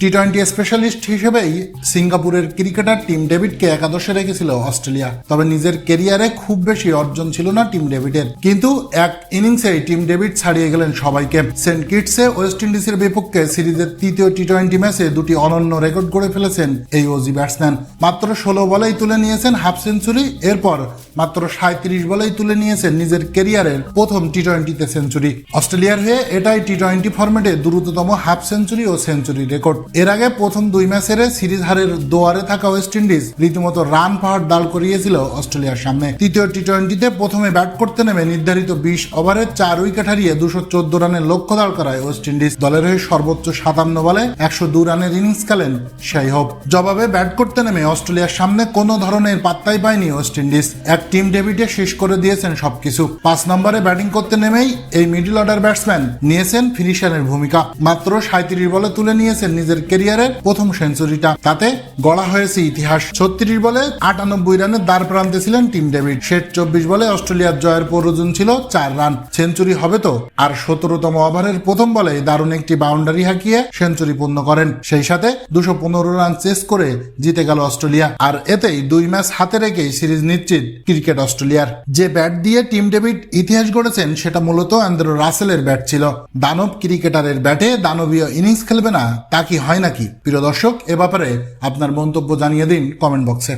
T twenty specialist হিসেবেই সিঙ্গাপুরের cricketer team ডেভিডকে একাদশে রেখেছিল অস্ট্রেলিয়া। তবে নিজের কেরিয়ারে খুব বেশি অর্জন ছিল না টিম ডেভিডের। কিন্তু এক ইনিংসে টিম ডেভিড ছাড়িয়ে গেলেন সবাইকে। সেন্ট কিটসে ওয়েস্ট ইন্ডিজের বিপক্ষে সিরিজের তৃতীয় টি টোয়েন্টি ম্যাচে দুটি অনন্য রেকর্ড গড়ে ফেলেছেন এই ওজি ব্যাটসম্যান। মাত্র ষোলো বলেই তুলে নিয়েছেন হাফ সেঞ্চুরি, এরপর মাত্র সাঁত্রিশ বলেই তুলে নিয়েছেন নিজের কেরিয়ারের প্রথম টি টোয়েন্টিতে সেঞ্চুরি। অস্ট্রেলিয়ার হয়ে এটাই টি টোয়েন্টি ফরম্যাটে দ্রুততম হাফ সেঞ্চুরি ও সেঞ্চুরি রেকর্ড। এর আগে প্রথম দুই ম্যাচের সিরিজ হারের দোয়ারে থাকা ওয়েস্ট ইন্ডিজ রীতিমতো রান পাহাড় দাল করিয়েছিল অস্ট্রেলিয়ার সামনে। তৃতীয় টি টোয়েন্টিতে প্রথমে ব্যাট করতে নেমে নির্ধারিত বিশ ওভারে চার উইকেট হারিয়ে দুশো চোদ্দ রানের লক্ষ্য দাঁড় করায় ওয়েস্ট ইন্ডিজ। দলের হয়ে সর্বোচ্চ সাতান্ন বলে একশো দু রানের ইনিংস খেলেন সেই হোপ। জবাবে ব্যাট করতে নেমে অস্ট্রেলিয়ার সামনে কোনো ধরনের পাত্তাই পায়নি ওয়েস্ট ইন্ডিজ। এক টিম ডেবিটে শেষ করে দিয়েছেন সবকিছু। পাঁচ নম্বরে ব্যাটিং করতে নেমেই এই মিডল অর্ডার ব্যাটসম্যান নিয়েছেন ফিনিশারের ভূমিকা। মাত্র সাঁত্রিশ বলে তুলে নিয়েছেন নিজের কেরিয়ারের প্রথম সেঞ্চুরিটা। তাতে গড়া হয়েছে ইতিহাস। ছত্রিশ বলে আটানব্বই রানের দ্বার প্রান্তে ছিলেন টিম ডেভিড। শেষ চব্বিশ বলে অস্ট্রেলিয়ার জয়ের প্রয়োজন ছিল চার রান। সেঞ্চুরি হবে তো? আর সতেরোতম ওভারের প্রথম বলে দারুণ একটি বাউন্ডারি হাঁকিয়ে সেঞ্চুরি পূর্ণ করেন। সেই সাথে দুশো পনেরো রান চেস করে জিতে গেল অস্ট্রেলিয়া। আর এতেই দুই ম্যাচ হাতে রেখেই সিরিজ নিশ্চিত ক্রিকেট অস্ট্রেলিয়ার। যে ব্যাট দিয়ে টিম ডেভিড ইতিহাস গড়েছেন, সেটা মূলত অ্যান্দ্রো রাসেলের ব্যাট ছিল। দানব ক্রিকেটারের ব্যাটে দানবীয় ইনিংস খেলবে না, তা কি হয় নাকি? প্রিয় দর্শক এ ব্যাপারে আপনার মন্তব্য জানিয়ে দিন কমেন্ট বক্সে।